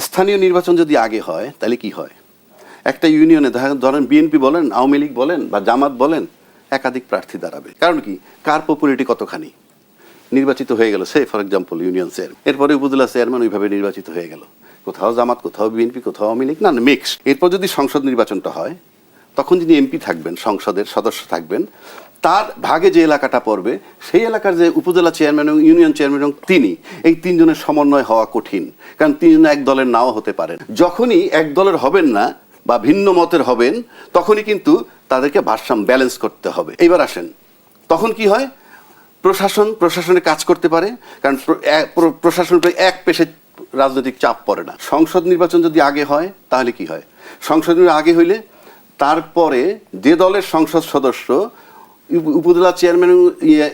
স্থানীয় নির্বাচন যদি আগে হয়, তাহলে কি হয়? একটা ইউনিয়নে ধরেন- বিএনপি বলেন, আওয়ামী লীগ বলেন বা জামাত বলেন, একাধিক প্রার্থী দাঁড়াবে। কারণ কি? কার পপুলারিটি কতখানি? নির্বাচিত হয়ে গেল সে ফর এক্সাম্পল ইউনিয়ন চেয়ারম্যান এরপরে উপজেলা চেয়ারম্যান ওইভাবে নির্বাচিত হয়ে গেল। কোথাও জামাত, কোথাও বিএনপি, কোথাও আওয়ামী লীগ, না মিক্স এরপর যদি সংসদ নির্বাচনটা হয়, তখন যিনি এমপি থাকবেন, সংসদের সদস্য থাকবেন তার ভাগে যে এলাকাটা পড়বে, সেই এলাকার যে উপজেলা চেয়ারম্যান এবং ইউনিয়ন চেয়ারম্যান এবং তিনি, এই তিনজনের সমন্বয় হওয়া কঠিন, কারণ তিনজন এক দলের নাও হতে পারেন। যখনই এক দলের হবেন না বা ভিন্ন মতের হবেন, তখনই কিন্তু তাদেরকে ভারসাম্য ব্যালেন্স করতে হবে। এইবার আসেন, তখন কি হয়? প্রশাসন, প্রশাসনে কাজ করতে পারে, কারণ প্র- এক- পেশে রাজনৈতিক চাপ পড়ে না। সংসদ নির্বাচন যদি আগে হয়, তাহলে কি হয়? সংসদ আগে হইলে তারপরে যে দলের সংসদ সদস্য উপজেলা চেয়ারম্যান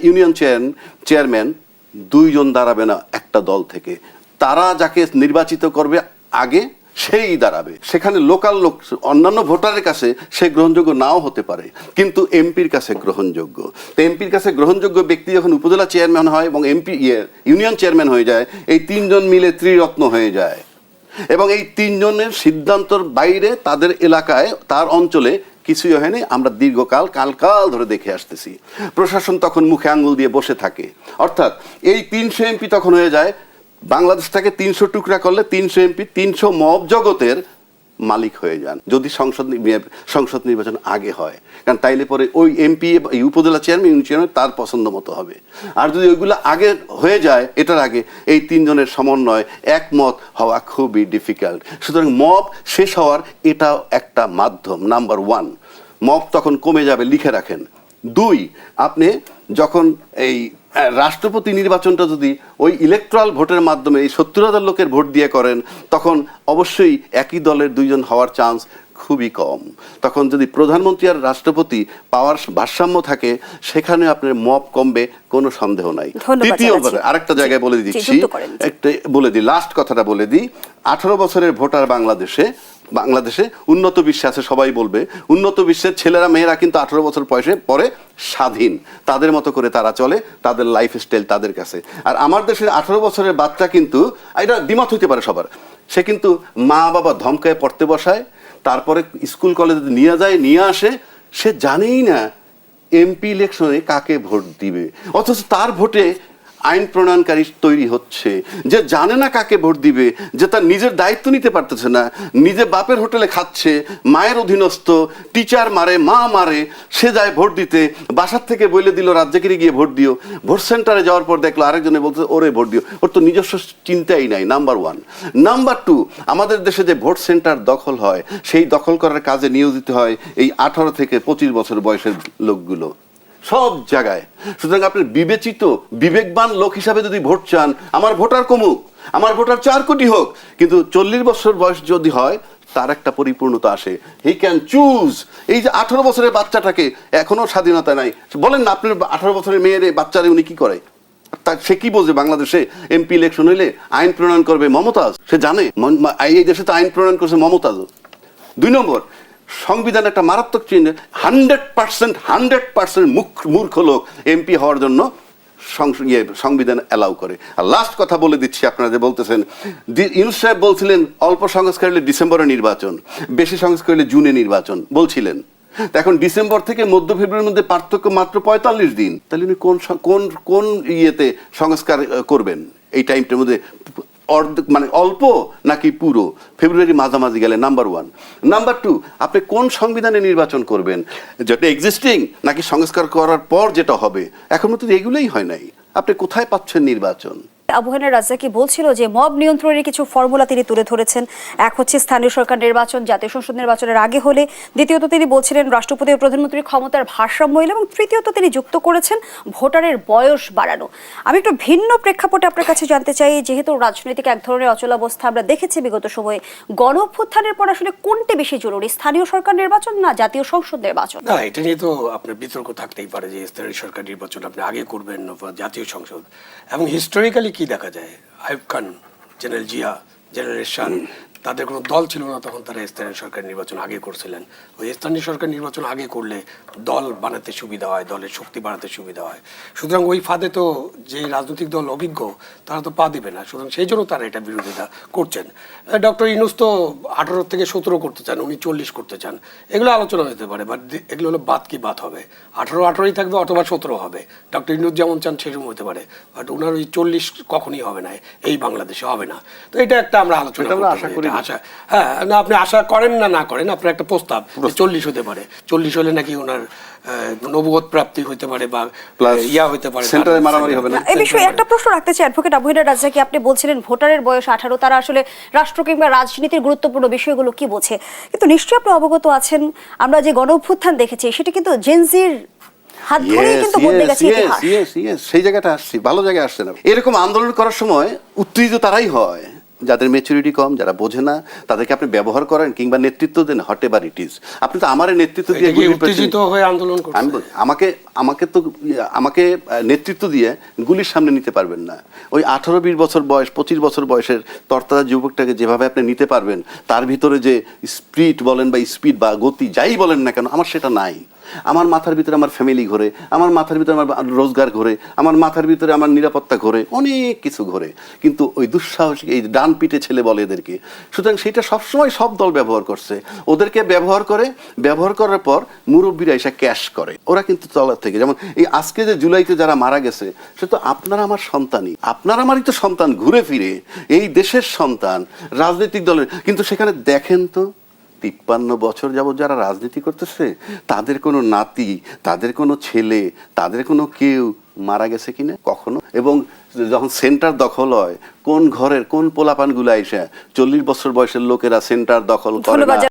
ইউনিয়ন চেয়ার চেয়ারম্যান দুইজন দাঁড়াবে না একটা দল থেকে। তারা যাকে নির্বাচিত করবে আগে সেই দাঁড়াবে। সেখানে লোকাল লোক, অন্যান্য ভোটারের কাছে সে গ্রহণযোগ্য নাও হতে পারে। কিন্তু এমপির কাছে গ্রহণযোগ্য। তো এমপির কাছে গ্রহণযোগ্য ব্যক্তি যখন উপজেলা চেয়ারম্যান হয় এবং এমপি ইউনিয়ন চেয়ারম্যান হয়ে যায়, এই তিনজন মিলে ত্রিরত্ন হয়ে যায়। এবং এই তিনজনের সিদ্ধান্তর বাইরে তাদের এলাকায়, তার অঞ্চলে কিছুই হয়নি, আমরা দীর্ঘকাল, কালকাল ধরে দেখে আসতেছি। প্রশাসন তখন মুখে আঙ্গুল দিয়ে বসে থাকে। অর্থাৎ এই তিনশো এমপি তখন হয়ে যায়, বাংলাদেশটাকে তিনশো টুকরা করলে তিনশো এমপি, তিনশো মব জগতের মালিক হয়ে যান, যদি সংসদ সংসদ নির্বাচন আগে হয়। কারণ তাইলে পরে ওই এমপি এই উপজেলা চেয়ারম্যান ইউনিয়ন চেয়ারম্যান তার পছন্দ মতো হবে। আর যদি ওইগুলো আগে হয়ে যায়, এটার আগে এই তিনজনের সমন্বয় একমত হওয়া খুবই ডিফিকাল্ট সুতরাং মব শেষ হওয়ার এটাও একটা মাধ্যম নাম্বার ওয়ান মব তখন কমে যাবে, লিখে রাখেন। দুই, আপনি যখন এই রাষ্ট্রপতি নির্বাচনটা যদি ওই ইলেকট্রাল ভোটের মাধ্যমে এই সত্তর হাজার লোকের ভোট দিয়ে করেন, তখন অবশ্যই একই দলের দুইজন হওয়ার চান্স খুবই কম। তখন যদি প্রধানমন্ত্রী আর রাষ্ট্রপতি পাওয়ার ভারসাম্য থাকে সেখানে আপনার মব কমবে কোনো সন্দেহ নাই। তৃতীয় আরেকটা জায়গায় বলে দিচ্ছি। একটা বলে দিই লাস্ট কথাটা বলে দিই। আঠারো বছরের ভোটার বাংলাদেশে বাংলাদেশে উন্নত বিশ্বে আছে সবাই বলবে। উন্নত বিশ্বের ছেলেরা মেয়েরা কিন্তু আঠারো বছর বয়সে পরে স্বাধীন। তাদের মতো করে তারা চলে তাদের লাইফ স্টাইল তাদের কাছে। আর আমার দেশের আঠারো বছরের বাচ্চা কিন্তু এটা দ্বিমত হইতে পারে সবার। সে কিন্তু মা বাবা ধমকায় পড়তে বসায় তারপরে স্কুল কলেজে নিয়ে যায়, নিয়ে আসে, সে জানেই না এমপি ইলেকশনে কাকে ভোট দিবে। অথচ তার ভোটে আইন প্রণয়নকারী তৈরি হচ্ছে, যে জানে না কাকে ভোট দিবে, যে তার নিজের দায়িত্ব নিতে পারতেছে না, নিজে বাপের হোটেলে খাচ্ছে, মায়ের অধীনস্থ, টিচার মারে, মা মারে, সে যায় ভোট দিতে, বাসার থেকে বলে দিল রাজ্যগিরি গিয়ে ভোট দিও, ভোট সেন্টারে যাওয়ার পর দেখল আরেকজনে বলতে ওরে ভোট দিও। ওর তো নিজস্ব চিন্তাই নাই নাম্বার ওয়ান নাম্বার টু আমাদের দেশে যে ভোট সেন্টার দখল হয়, সেই দখল করার কাজে নিয়োজিত হয় এই আঠারো থেকে পঁচিশ বছর বয়সের লোকগুলো। সব জায়গায়। সুতরাং আপনি বিবেচিত, বিবেকবান লোক হিসাবে যদি ভোট চান, আমার ভোটার কমুক, আমার ভোটার চার কোটি হোক, কিন্তু চল্লিশ বছর বয়স যদি হয়, তার একটা পরিপূর্ণতা আসে। হি ক্যান চুজ এই যে আঠারো বছরের বাচ্চাটাকে এখনও স্বাধীনতা নাই। বলেন না, আপনার আঠারো বছরের মেয়ের বাচ্চারে উনি কি করে? তা সে কি বোঝে বাংলাদেশে? এমপি ইলেকশন হইলে আইন প্রণয়ন করবে মমতাজ? সে জানে। এই দেশে তো আইন প্রণয়ন করছে মমতাজ দুই নম্বর সংবিধান একটা মারাত্মক চিহ্ন। হান্ড্রেড পার্সেন্ট হান্ড্রেড পার্সেন্ট মূর্খ লোক এমপি হওয়ার জন্য ইয়ে সংবিধান অ্যালাউ করে। আর লাস্ট কথা বলে দিচ্ছি, আপনারা যে বলতেছেন ইউনুস সাহেব বলছিলেন, অল্প সংস্কার হলে ডিসেম্বরে নির্বাচন, বেশি সংস্কার হলে জুনে নির্বাচন, বলছিলেন। এখন ডিসেম্বর থেকে মধ্য ফেব্রুয়ারির মধ্যে পার্থক্য মাত্র পঁয়তাল্লিশ দিন। তাহলে উনি কোন কোন কোন ইয়েতে সংস্কার করবেন? এই টাইমটার মধ্যে অর্ধেক মানে অল্প নাকি পুরো? ফেব্রুয়ারি মাঝামাঝি গেলে নাম্বার ওয়ান নাম্বার টু আপনি কোন সংবিধানে নির্বাচন করবেন? যেটা এক্সিস্টিং নাকি সংস্কার করার পর যেটা হবে? এখন তো এগুলোই হয় নাই। আপনি কোথায় পাচ্ছেন নির্বাচন? আবু হানিফ রাজ্জাকি বলছিল যে, মব নিয়ন্ত্রণের কিছু ফর্মুলা তিনি তুলে ধরেছেন। এক হচ্ছে স্থানীয় সরকার নির্বাচন, জাতীয় সংসদ নির্বাচনের আগে হলে। দ্বিতীয়ত তিনি বলছিলেন, রাষ্ট্রপতি ও প্রধানমন্ত্রীর ক্ষমতার ভারসাম্য এবং তৃতীয়ত তিনি যুক্ত করেছেন ভোটারের বয়স বাড়ানো। আমি একটু ভিন্ন প্রেক্ষাপটে আপনার কাছে জানতে চাই, যেহেতু রাজনৈতিক এক ধরনের অচলাবস্থা আমরা দেখেছি বিগত সময়ে গণ অভ্যুত্থানের পর আসলে কোনটি বেশি জরুরি, স্থানীয় সরকার নির্বাচন না জাতীয় সংসদ নির্বাচন? না, এটা নিয়ে তো আপনার বিতর্ক থাকতেই পারে যে, স্থানীয় সরকার নির্বাচন আপনি আগে করবেন জাতীয় সংসদ। এবং হিস্টোরিক্যালি কি দেখা যায়? আইব খান জেনারেল জিয়া জেনারেল শান তাদের কোনো দল ছিল না তখন তারা স্থানীয় সরকার নির্বাচন আগে করছিলেন। ওই স্থানীয় সরকার নির্বাচন আগে করলে দল বানাতে সুবিধা হয় দলের শক্তি বাড়াতে সুবিধা হয়। সুতরাং ওই ফাঁদে তো যে রাজনৈতিক দল অভিজ্ঞ তারা তো পা দিবে না। সুতরাং সেই জন্য তারা এটা বিরোধিতা করছেন। ডক্টর ইনুস তো আঠারো থেকে সতেরো করতে চান উনি চল্লিশ করতে চান। এগুলো আলোচনা হতে পারে বাট এগুলো হলো বাদ কি বাদ হবে। আঠারো আঠারোই থাকবে অথবা সতেরো হবে। ডক্টর ইনুস যেমন চান সেরকম হতে পারে বাট ওনার ওই চল্লিশ কখনই হবে না এই বাংলাদেশে হবে না। তো এটা একটা আমরা আলোচনা আশা করি। আশা। হ্যাঁ না আপনি আশা করেন না না করেন আপনার একটা প্রস্তাব চল্লিশ হতে পারে। চল্লিশ হলে নাকি ওনার আহ, নবুয়ত প্রাপ্তি হতে পারে বা ইয়া হতে পারে। সেন্টারে মারামারি হবে না। এই বিষয়ে একটা প্রশ্ন রাখতে চাই অ্যাডভোকেট আবুহিনা রাজ্জাকি। আপনি বলছিলেন ভোটারের বয়স আঠারো তারা আসলে রাষ্ট্র কিংবা রাজনীতির গুরুত্বপূর্ণ বিষয়গুলো কি বোঝে? কিন্তু নিশ্চয়ই আপনি অবগত আছেন আমরা যে গণ অভ্যুত্থান দেখেছি সেটা কিন্তু জেনজির হাত ধরেই কিন্তু বদলে গেছে ইতিহাস। yes, yes, সেই জায়গাটা আসছি ভালো জায়গায় আসছে না। এরকম আন্দোলন করার সময় উত্তেজিত তারাই হয়। যাদের মেচুরিটি কম যারা বোঝে না তাদেরকে আপনি ব্যবহার করেন কিংবা নেতৃত্ব দেন হট এভার ইট ইজ আপনি তো আমার নেতৃত্ব দিয়ে উত্তেজিত হয়ে আন্দোলন আমি আমাকে আমাকে তো আমাকে নেতৃত্ব দিয়ে গুলির সামনে নিতে পারবেন না। ওই আঠারো বিশ বছর বয়স পঁচিশ বছর বয়সের তরতাজা যুবকটাকে যেভাবে আপনি নিতে পারবেন তার ভিতরে যে স্পিড বলেন বা স্পিড বা গতি যাই বলেন না কেন আমার সেটা নাই। আমার মাথার ভিতরে আমার ফ্যামিলি ঘোরে, আমার মাথার ভিতরে আমার রোজগার ঘোরে, আমার মাথার ভিতরে আমার নিরাপত্তা ঘোরে, অনেক কিছু ঘোরে। কিন্তু ওই দুঃসাহসিক এই ডান পিটে ছেলে বলে এদেরকে, সুতরাং সেটা সবসময় সব দল ব্যবহার করছে। ওদেরকে ব্যবহার করে, ব্যবহার করার পর মুরব্বীরা এসে ক্যাশ করে। ওরা কিন্তু তলার থেকে, যেমন এই আজকে যে জুলাইতে যারা মারা গেছে, সে তো আপনারা আমার সন্তানই। আপনার আমারই তো সন্তান, ঘুরে ফিরে। এই দেশের সন্তান, রাজনৈতিক দলের। কিন্তু সেখানে দেখেন তো তিপ্পান্ন বছর যাবত যারা রাজনীতি করতেছে, তাদের কোনো নাতি, তাদের কোনো ছেলে, তাদের কোনো কেউ মারা গেছে কিনা? কখনো? এবং যখন সেন্টার দখল হয়, কোন ঘরের কোন পোলাপানগুলো এসে চল্লিশ বছর বয়সের লোকেরা সেন্টার দখল করে